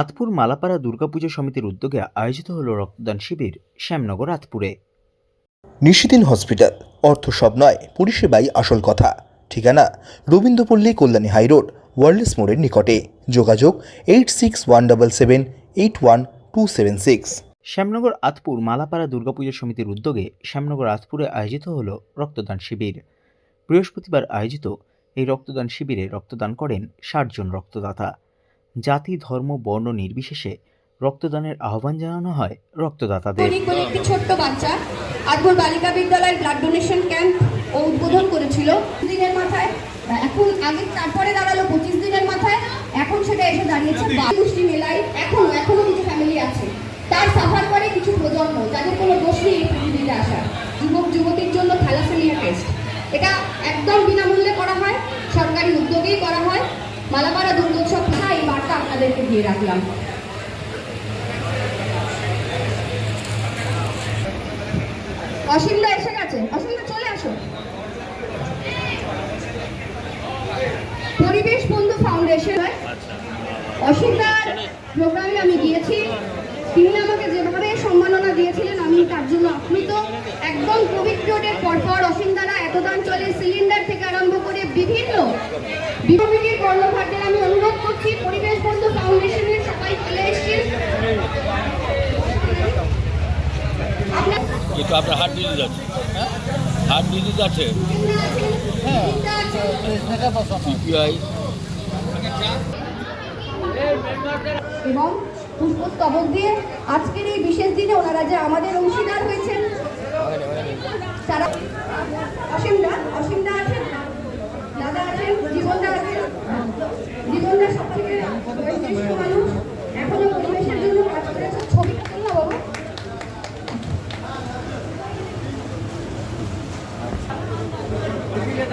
আতপুর মালাপাড়া দুর্গাপুজো সমিতির উদ্যোগে আয়োজিত হল রক্তদান শিবির শ্যামনগর আতপুরে। নিশিদিন হসপিটাল অর্থ সব নয় পরিষেবাই আসল কথা। ঠিকানা রবীন্দ্রপল্লী কল্যাণী হাইরোড ওয়ার্ল্ডস মোড়ের নিকটে। যোগাযোগ eight six one double seven eight one two seven six. Shyamnagar Atpur Malapara Durga Puja সমিতির উদ্যোগে শ্যামনগর আতপুরে আয়োজিত হল রক্তদান শিবির। বৃহস্পতিবার আয়োজিত এই রক্তদান শিবিরে রক্তদান করেন ষাট জন রক্তদাতা। জাতি, ধর্ম, বর্ণ নির্বিশেষে রক্তদানের আহ্বান জানানো হয় রক্তদাতাদের। একটি ছোট্ট বাচ্চা বালিকা বিদ্যালয়ের ব্লাড ডোনেশন ক্যাম্প ও উদ্বোধন করেছিল। দিনের মাথায়, এখন আগে তারপরে দাঁড়াল পঁচিশ দিনের মাথায়, এখন সেটা এসে দাঁড়িয়েছে মেলায় এখনও এখনও কিছু ফ্যামিলি আছে। তার সাফার করে কিছু প্রজন্ম, যাদের কোনো দোষ নেই পৃথিবীতে আসা যুবক, যুবতীর জন্য থ্যালাসেমিয়া টেস্ট এটা একদম বিনামূল্যে করা হয়, সরকারি উদ্যোগেই করা হয়। মালাপাড়া দুর্গোৎসব থেকে এই বার্তা আপনাদেরকে দিয়ে রাখলাম। অসীমদা এসে গেছে। অসীমদা, চলে আসো। পরিবেশ বন্ধু ফাউন্ডেশন। অসীমদার প্রোগ্রামে আমি গিয়েছি। তিনি আমাকে যেভাবে সম্মাননা দিয়েছিলেন, আমি তার জন্য আপ্লুত। একদম কোভিড পিরিয়ডের পরপর অসীমদারা এতদান চলে সিলিন্ডার থেকে আরম্ভ করে বিভিন্ন বিভাগের কর্মভারদের আমি অনুরোধ করছি পরিবেশ বন্ধু ফাউন্ডেশনের সবাই চলে এসেছেন কিন্তু আপনার হার্ট ডিজিজ আছে। হার্ট ডিজিজ আছে। এবং পুষ্পস্তবক দিয়ে আজকের এই বিশেষ দিনে ওনারা যে আমাদের অংশীদার হয়েছেন তারা